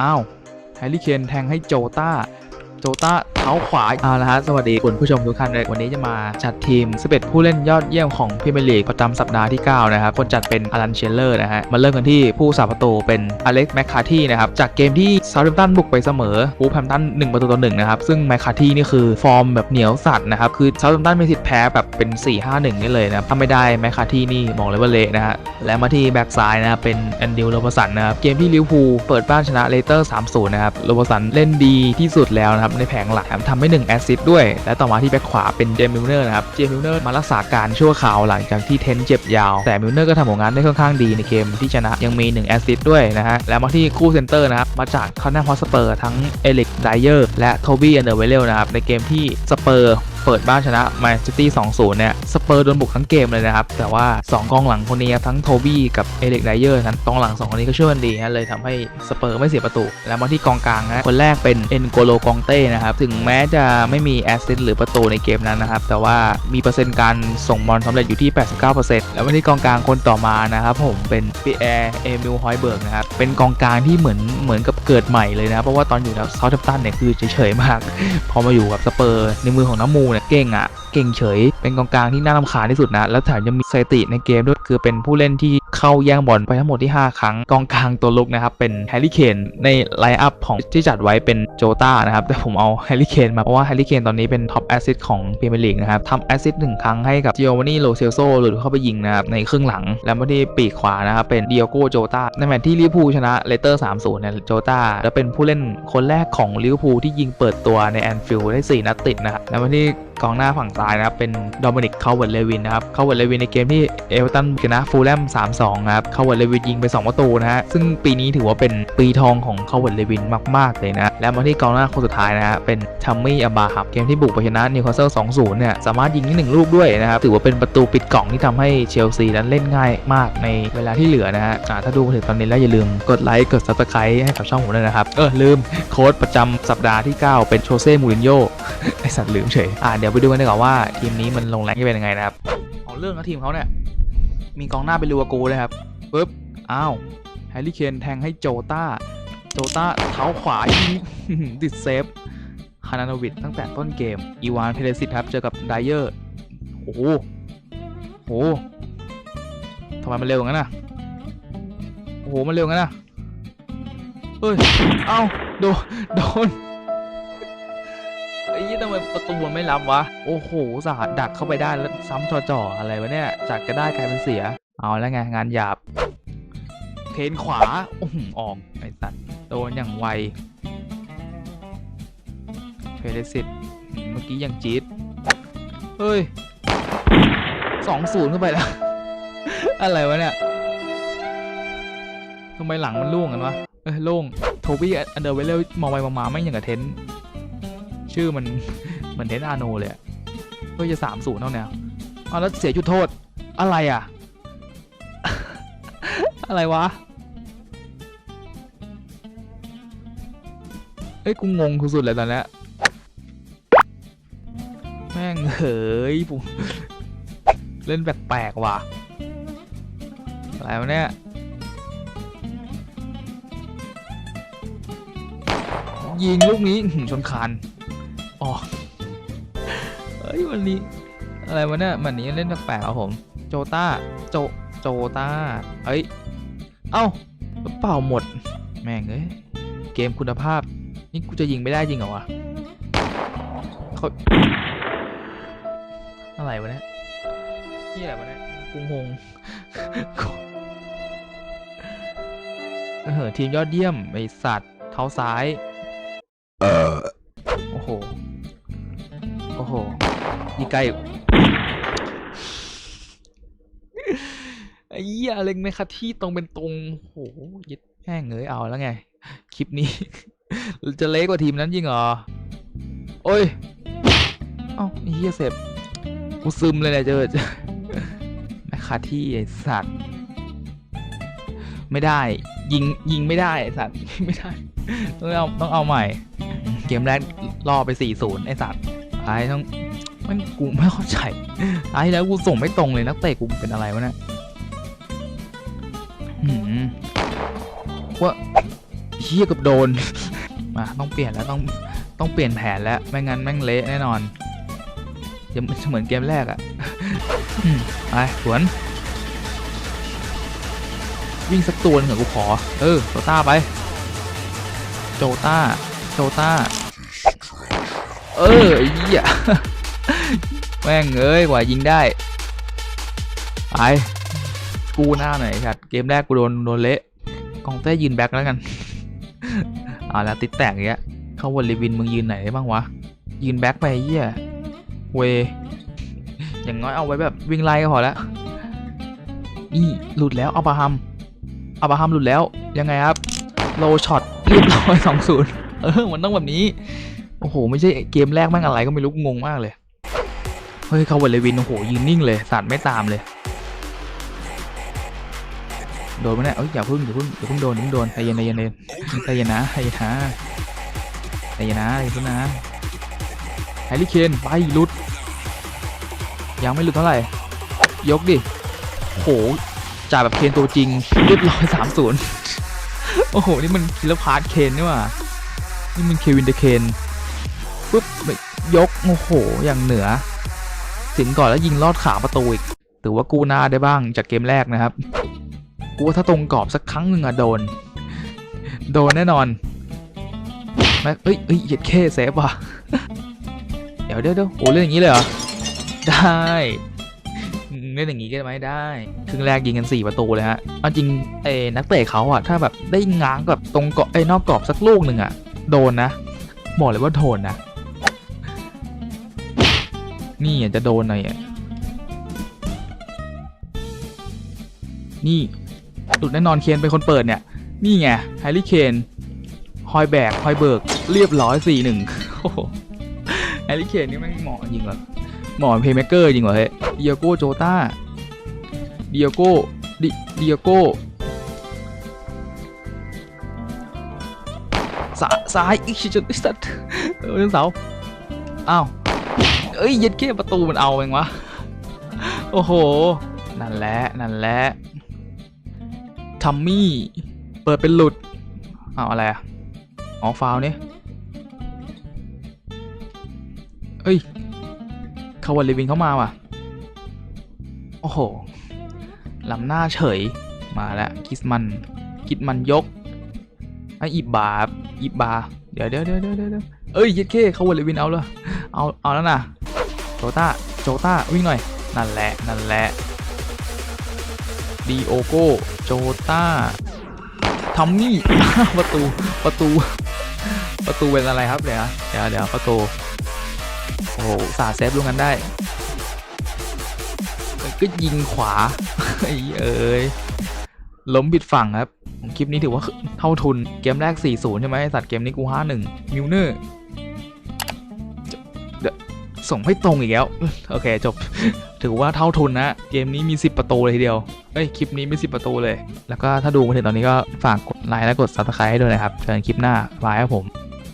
อ้าวแฮร์รี่เคนแทงให้โจต้า โจต้า ท้าขวาเอาละฮะสวัสดีคุณผู้ชมทุกท่านเลยวันนี้จะมาจัดทีม 11 ผู้เล่นยอดเยี่ยมของพรีเมียร์ลีกประจำสัปดาห์ที่ 9 นะครับ คนจัดเป็นอลันเชลเลอร์นะฮะมาเริ่มกันที่ผู้สาประตูเป็นอเล็กซ์แมคคาที่นะครับ จากเกมที่ซา u ์ h มตันบุกไปเสมอวูฟแฮมตัน1ประตูต่อ1นะครับ ซึ่งแมคคาที่นี่คือฟอร์มแบบเหนียวสัตว์นะครับคือซา u ์ h มตันมีสิทธิ์แพ้แบบเป็น 4-5-1 นี่เลยนะครับถ้าไม่ได้แมคคาที่นี่บอกเลยว่าเละนะฮะและมาที่แบ็กซ้ายนะเป็นแอนดิวโรบสันนะครับเกมที่ลิเวอร์พูลเปิดบ้านชนะเลสเตอร์3-0นะครับโรบสันเล่นดีที่สุดแล้วนะครับในแผงหลักนะครับทำให้1แอสซิสต์ด้วย และต่อมาที่แบ็คขวาเป็นเจมิลเนอร์นะครับ เจมิลเนอร์มารักษาการชั่วคราวหลังจากที่เทนเจ็บยาว แต่มิลเนอร์ก็ทำผลงานได้ค่อนข้างดีในเกมที่ชนะ ยังมี1แอสซิสต์ด้วยนะฮะ แล้วมาที่คู่เซนเตอร์นะครับ มาจากคอนเนอร์ฮอสเปอร์ทั้งเอลิกไดเยอร์และโทบี้อันเดอร์เวลนะครับในเกมที่สเปอร์ เปิดบ้านชนะแมนซิตี้2-0 เนี่ย สเปอร์โดนบุกทั้งเกมเลยนะครับ แต่ว่า 2 กองหลังคนนี้ครับทั้งโทบี้กับเอเล็กไดเยอร์นั้นกองหลัง 2 คนนี้ก็ช่วยกันดีฮะเลยทำให้สเปอร์ไม่เสียประตู แล้วมาที่กองกลางนะคนแรกเป็นเอ็นโกโลกองเต้นะครับ ถึงแม้จะไม่มีแอสซิสต์หรือประตูในเกมนั้นนะครับ แต่ว่ามีเปอร์เซ็นต์การส่งบอลสำเร็จอยู่ที่ 89%แล้วมาที่กองกลางคนต่อมานะครับผมเป็นปีแอร์เอมิลฮอยเบิร์กนะครับเป็นกองกลางที่เหมือนเหมือนกับเกิดใหม่เลยนะเพราะว่าตอนอยู่กับเซาท์แฮมป์ตันเนี่ยคือเฉยๆมาก พอมาอยู่กับสเปอร์ในมือของน้ำมูเนี่ยเก่งอะ่ะ เก่งเฉย เป็นกองกลางที่น่ารำคาญที่สุดนะ แล้วแถมยังมีสถิติในเกมด้วย คือเป็นผู้เล่นที่ เข้าแย่งบอลไปทั้งหมดที่ 5 ครั้งกองกลางตัวลุกนะครับเป็นแฮร์รี่เคนในไลน์อัพของที่จัดไว้เป็นโจต้านะครับแต่ผมเอาแฮร์รี่เคนมาเพราะว่าแฮร์รี่เคนตอนนี้เป็นท็อปแอสซิสของพรีเมียร์ลีกนะครับทำแอสซิสหนึ่งครั้งให้กับจิโอวานี่โลเซลโซหลุดเข้าไปยิงนะครับในครึ่งหลัง แล้วมาที่ปีกขวานะครับเป็นดิโอโกโจต้าในแมตช์ที่ลิเวอร์พูลชนะเลสเตอร์ 3-0เนี่ยโจต้าและเป็นผู้เล่นคนแรกของลิเวอร์พูลที่ยิงเปิดตัวในแอนฟิลด์ได้ 4 นัดติดนะครับแล้วมาที่กองหน้าฝั่งซ้ายนะครับเป็นดอมินิกคาวเวิร์ดเลวินนะครับคาวเวิร์ดเลวินในเกมที่เอเวอร์ตันชนะฟูลแลม3-2นะครับคาวเวิร์ดเลวินยิงไป 2 ประตูนะฮะซึ่งปีนี้ถือว่าเป็นปีทองของคาวเวิร์ดเลวินมาก ๆ เลยนะแล้วมาที่กองหน้าคนสุดท้ายนะฮะเป็นทัมมี่อับบาฮับเกมที่บุกไปชนะนิวคาสเซิล2-0เนี่ยสามารถยิงได้หนึ่งลูกด้วยนะครับถือว่าเป็นประตูปิดกล่องที่ทำให้เชลซีนั้นเล่นง่ายมากในเวลาที่เหลือนะฮะถ้าดูมาถึงตอนนี้แล้วอย่าลืมกดไลค์กดซับสไครต์ให้กับช่องผมด้วยนะครับเออลืมโค้ดประจำสัปดาห์ที่ 9 เป็นโชเซ่มูรินโญ่ไอสัตว์ลืมเฉย อ่าเดี๋ยวไปดูกันดีกว่าว่าทีมนี้มันลงแรงจะเป็นยังไงนะครับเอาเรื่องกับทีมเขาเนี่ย มีกองหน้าเป็นลูวากูเลยครับปึ๊บ อ้าว แฮร์รี่เคนแทงให้โจต้า โจต้าเท้าขวายิงติดเซฟฮานาโนวิดตั้งแต่ต้นเกม อีวานเพเลซิตครับ เจอกับไดเยอร์ โอ้โหโอ้ทำไมมันเร็วงั้นน่ะ โอ้โห มันเร็วงั้นน่ะเฮ้ย เอ้า โดน โดน ไอ้ยี่ทำไมประตูมันไม่รับวะ โอ้โหสาดดักเข้าไปได้แล้วซ้ำจ่อๆอะไรวะเนี่ยจากจะได้กลายเป็นเสีย เอาแล้วไงงานหยาบ เทนขวาโอ้โหออกไอ้สัตว์โดนอย่างไวเพลสิตเมื่อกี้ยังจี๊ดเฮ้ยสองศูนย์เข้าไปแล้ว อะไรวะเนี่ยทำไมหลังมันล่วงกันวะ เอ้ยโล่งโทบี้อันเดอร์เวลเลมองไปมองมาไม่อย่างกับเทน ชื่อมันเหมือนเทนอาโนเลยเพื่อจะสามศูนย์เท่านี้เอาแล้วเสียจุดโทษอะไรอะ อะไรวะเอ้ยกูงงสุดๆเลยตอนนี้แม่งเฮ้ยผมเล่นแปลกๆว่ะอะไรวะเนี่ยยิงลูกนี้หือชนคาน อ๋อเฮ้ยวันนี้อะไรวะเนี่ยมันนี้เล่นแปลกๆครับผม โจต้า โจ โจต้า เอ้ย เอ้าเปล่าหมด แม่งเอ้ย เกมคุณภาพ นี่กูจะยิงไม่ได้จริงเหรอวะเขาอะไรวะเนี่ยนี่อะไรวะเนี่ยกูงงเออทีมยอดเยี่ยมไอสัตว์เท้าซ้ายโอ้ นี่ใกล้ไอ้เหี้ยเล็งไหมคะที่ตรงเป็นตรงโหยึดแห้งเงยเอาแล้วไง คลิปนี้ จะเล็กกว่าทีมนั้นจริงเหรอ โอ้ย เอ้าไอ้เหี้ยเสร็จกูซึมเลยนี่ยเจอแม่คาที่ไอ้สัตว์ ไม่ได้ ยิงยิงไม่ได้ไอ้สัตว์ยิงไม่ได้ ต้องเอาต้องเอาใหม่ เกมแรกล่อไป4-0ไอ้สัตว์ท้ายต้อง มันกูไม่เข้าใจท้แล้วกูส่งไม่ตรงเลยนักเตะกูเป็นอะไรวะเนี่ยหืมว่าเฮีชี่ยกับโดนมาต้องเปลี่ยนแล้วต้องต้องเปลี่ยนแผนแล้วไม่งั้นแม่งเละแน่นอนจะเหมือนเกมแรกอะไปสวน วิ่งสักตัวนึงเหรอกูขอ เออ โจต้าไป โจต้า โจต้า เออไอ้เหี้ย แม่งเอ้ยกว่ายิงได้ ไป กูหน้าหน่อยไอ้สัตว์เกมแรกกูโดนโดนเละกองเต้ยืนแบ็คแล้วกันเอาแล้วติดแต่งเงี้ย เข้าวนลีวินมึงยืนไหนได้บ้างวะ ยืนแบ็คไปเหี้ยเว อย่างน้อยเอาไว้แบบวิ่งไล่ก็พอแล้วนี่หลุดแล้วอับราฮัมอับราฮัมหลุดแล้วยังไงครับ โลช็อตเรียบร้อยสองศูนย์เออ มันต้องแบบนี้ โอ้โห ไม่ใช่เกมแรกแม่งอะไรก็ไม่รู้งงมากเลย เฮ้ยเขาวอลเลวินโอ้โหยืนนิ่งเลยสัตว์ไม่ตามเลย โดนไหมเนี่ยเอ้ยอย่าพึ่งอย่าพึ่งอย่าพึ่งโดนอย่าพึ่งโดนใจเย็นใจเย็นใจเย็นใจเย็นะใจเย็นนะใจเย็นนะใจเย็นนะแฮร์รี่เคนไปลุดยังไม่ลุดเท่าไหร่ ยกดิโหจ่ายแบบเคนตัวจริงเรียบร้อยสามศูนย์โอ้โห นี่มันคิลพาร์ทเคนนี่ว่านี่มันเควินเดเคนปุ๊บยก โอ้โห อย่างเหนือ ถึงก่อนแล้วยิงลอดขาประตูอีกถือว่ากู้หน้าได้บ้างจากเกมแรกนะครับกูว่าถ้าตรงกรอบสักครั้งหนึ่งอะโดน โดนแน่นอนแม็กเอ้ยเอ้ยเหยียดเข้เซฟว่ะเดี๋ยวเดี๋ยวเดี๋ยวโอ้เล่นอย่างนี้เลยเหรอ ได้อืมเล่นอย่างนี้ก็ได้ไหมได้ครึ่งแรกยิงกัน 4 ประตูเลยฮะเอาจริงเอ้นักเตะเขาอะถ้าแบบได้ง้างกับตรงเกาะไอ้ยนอกกรอบสักลูกหนึ่งอะโดนนะ บอกเลยว่าโดนนะ นี่อะจะโดนหน่อยอะนี่หลุดแน่นอนเคนเป็นคนเปิดเนี่ย นี่ไงแฮร์รี่เคนฮอยแบกฮอยเบิร์กเรียบร้อยสี่หนึ่งแฮร์รี่เคนนี่แม่เหมาะจริงหรอเหมาะเพย์เมเกอร์จริงเหรอเฮ้ยเดียโก้โจต้าเดียโก้ดิเดียโก้สาซ้ายอีกชิจนสัตว์เออเสาอ้าว เอ้ยย็ดเก้ประตูมันเอาเองวะ โอ้โห นั่นแหละ นั่นแหละทัมมี่ เปิดเป็นหลุด เอาอะไรอะอ๋อฟาวเนี่ยเอ้ยคาวาลิวินเข้ามาว่ะ โอ้โหลำหน้าเฉย มาแล้วกิสมันกิสมันยกไอ้อิบบาอิบบาเดี๋ยวเดี๋ยวเดี๋ยวเดี๋ยวเดี๋ยวเอ้ยย็ดเก้คาวาลิวินเอาเลยเอา เอาแล้วนะ ต้าโจต้าวิ่งหน่อย นั่นแหละ นั่นแหละดีโอโกโจต้าทัมมี่ประตูประตู ประตูเป็นอะไรครับเดี๋ยวเดี๋ยวเดี๋ยวประตูโอ้โหสาเซฟลงกันได้ก็ยิงขวาไอ้เอ้ยล้มผิดฝั่งครับ คลิปนี้ถือว่าเท่าทุนเกมแรก 4-0 ใช่ไหมไอสัตว์เกมนี้กู 5-1 มิวเนอร์ ส่งให้ตรงอีกแล้ว โอเคจบ ถือว่าเท่าทุนนะ เกมนี้มี 10 ประตูเลยทีเดียว เอ้ย คลิปนี้มี 10 ประตูเลย แล้วก็ถ้าดูมาถึงตอนนี้ก็ฝากกดไลค์และกด subscribe ให้ด้วยนะครับเจอกันคลิปหน้าบายครับผม